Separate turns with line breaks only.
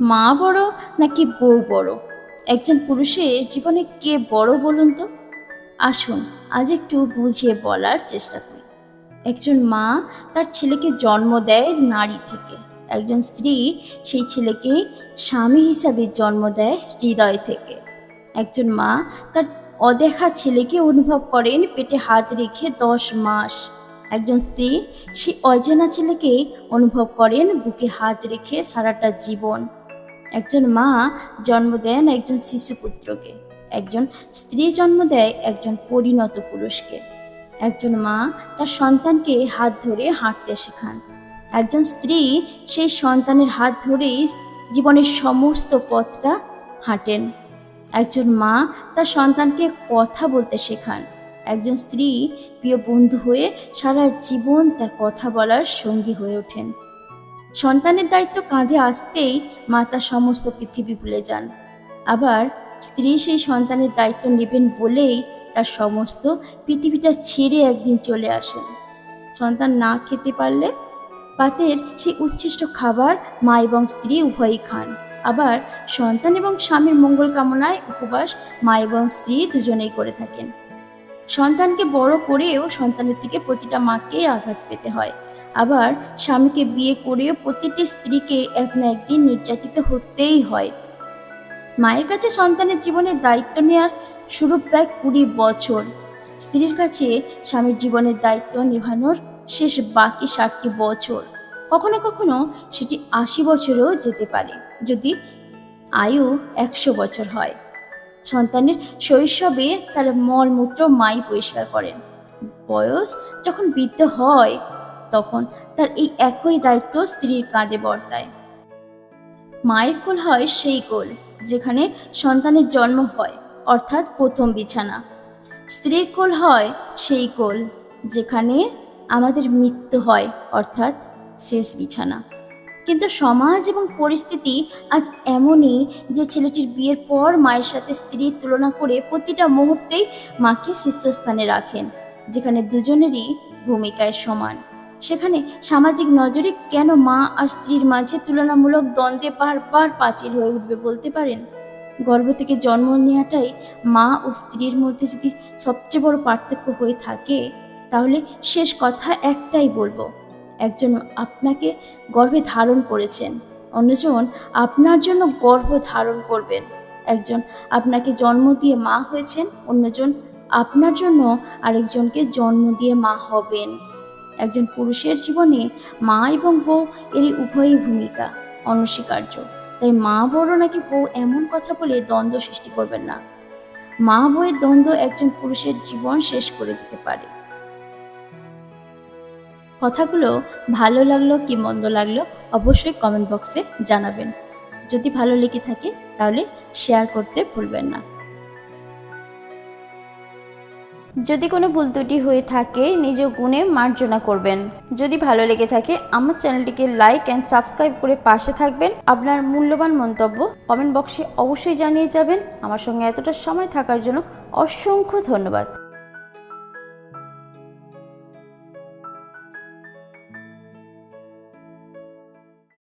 মা বড় নাকি বউ বড়? একজন পুরুষের জীবনে কে বড় বলুন তো? আসুন, আজ একটু বুঝিয়ে বলার চেষ্টা করি। একজন মা তার ছেলেকে জন্ম দেয় নারী থেকে। একজন স্ত্রী সেই ছেলেকে স্বামী হিসাবে জন্ম দেয় হৃদয় থেকে। একজন মা তার অদেখা ছেলেকে অনুভব করেন পেটে হাত রেখে দশ মাস। একজন স্ত্রী সেই অজানা ছেলেকে অনুভব করেন বুকে হাত রেখে সারাটা জীবন। একজন মা জন্ম দেন একজন শিশুপুত্রকে একজন স্ত্রী জন্ম দেয় একজন পরিণত পুরুষকে। একজন মা তার সন্তানকে হাত ধরে হাঁটতে শেখান। একজন স্ত্রী সেই সন্তানের হাত ধরেই জীবনের সমস্ত পথটা হাঁটেন। একজন মা তার সন্তানকে কথা বলতে শেখান। একজন স্ত্রী প্রিয় বন্ধু হয়ে সারা জীবন তার কথা বলার সঙ্গী হয়ে ওঠেন। সন্তানের দায়িত্ব কাঁধে আসতেই মা তার সমস্ত পৃথিবী ভুলে যান। আবার স্ত্রী সেই সন্তানের দায়িত্ব নেবেন বলেই তার সমস্ত পৃথিবীটা ছেড়ে একদিন চলে আসেন। সন্তান না খেতে পারলে পাতের সেই উচ্ছিষ্ট খাবার মা এবং স্ত্রী উভয়ই খান। আবার সন্তান এবং স্বামীর মঙ্গল কামনায় উপবাস মা এবং স্ত্রী দুজনেই করে থাকেন। সন্তানকে বড় করেও সন্তানের থেকে প্রতিটা মাকেই আঘাত পেতে হয়। আবার স্বামীকে বিয়ে করেও প্রতিটি স্ত্রীকে এক না একদিন নির্যাতিত হতেই হয়। মায়ের কাছে সন্তানের জীবনের দায়িত্ব নেওয়ার শুরু প্রায় কুড়ি বছর। স্ত্রীর কাছে স্বামীর জীবনের দায়িত্ব নেভানোর শেষ বাকি ষাটটি বছর। কখনো কখনো সেটি আশি বছরেও যেতে পারে, যদি আয়ু একশো বছর হয়। সন্তানের শৈশবে তার মলমূত্র মাই পরিষ্কার করেন। বয়স যখন বৃদ্ধ হয় তখন তার এই একই দায়িত্ব স্ত্রীর কাঁধে বর্তায়। মায়ের কোল হয় সেই কোল, যেখানে সন্তানের জন্ম হয়, অর্থাৎ প্রথম বিছানা। স্ত্রীর কোল হয় সেই কোল, যেখানে আমাদের মৃত্যু হয়, অর্থাৎ শেষ বিছানা। কিন্তু সমাজ এবং পরিস্থিতি আজ এমনই যে ছেলেটির বিয়ের পর মায়ের সাথে স্ত্রীর তুলনা করে প্রতিটা মুহূর্তেই মাকে শীর্ষস্থানে রাখেন, যেখানে দুজনেরই ভূমিকায় সমান। সেখানে সামাজিক নজরে কেন মা আর স্ত্রীর মাঝে তুলনামূলক দ্বন্দ্বে বারবার পাঁচিল হয়ে উঠবে বলতে পারেন? গর্ভ থেকে জন্ম নেওয়াটাই মা ও স্ত্রীর মধ্যে যদি সবচেয়ে বড় পার্থক্য হয়ে থাকে, তাহলে শেষ কথা একটাই বলব। একজন আপনাকে গর্ভে ধারণ করেছেন, অন্যজন আপনার জন্য গর্ভ ধারণ করবেন। একজন আপনাকে জন্ম দিয়ে মা হয়েছেন, অন্যজন আপনার জন্য আরেকজনকে জন্ম দিয়ে মা হবেন। একজন পুরুষের জীবনে মা এবং বউ এরই উভয়ই ভূমিকা, অনস্বীকার্য। তাই মা বড় নাকি বউ এমন কথা বলে দ্বন্দ্ব সৃষ্টি করবেন না। মা বউয়ের দ্বন্দ্ব একজন পুরুষের জীবন শেষ করে দিতে পারে। কথাগুলো ভালো লাগল কি মন্দ লাগল অবশ্যই কমেন্ট বক্সে জানাবেন। যদি ভালো লেগে থাকে তাহলে শেয়ার করতে ভুলবেন না। যদি কোনো ভুল ত্রুটি হয়ে থাকে, নিজ গুণে মার্জনা করবেন। যদি ভালো লেগে থাকে, আমার চ্যানেলটিকে লাইক অ্যান্ড সাবস্ক্রাইব করে পাশে থাকবেন। আপনার মূল্যবান মন্তব্য কমেন্ট বক্সে অবশ্যই জানিয়ে যাবেন। আমার সঙ্গে এতটা সময় থাকার জন্য অসংখ্য ধন্যবাদ।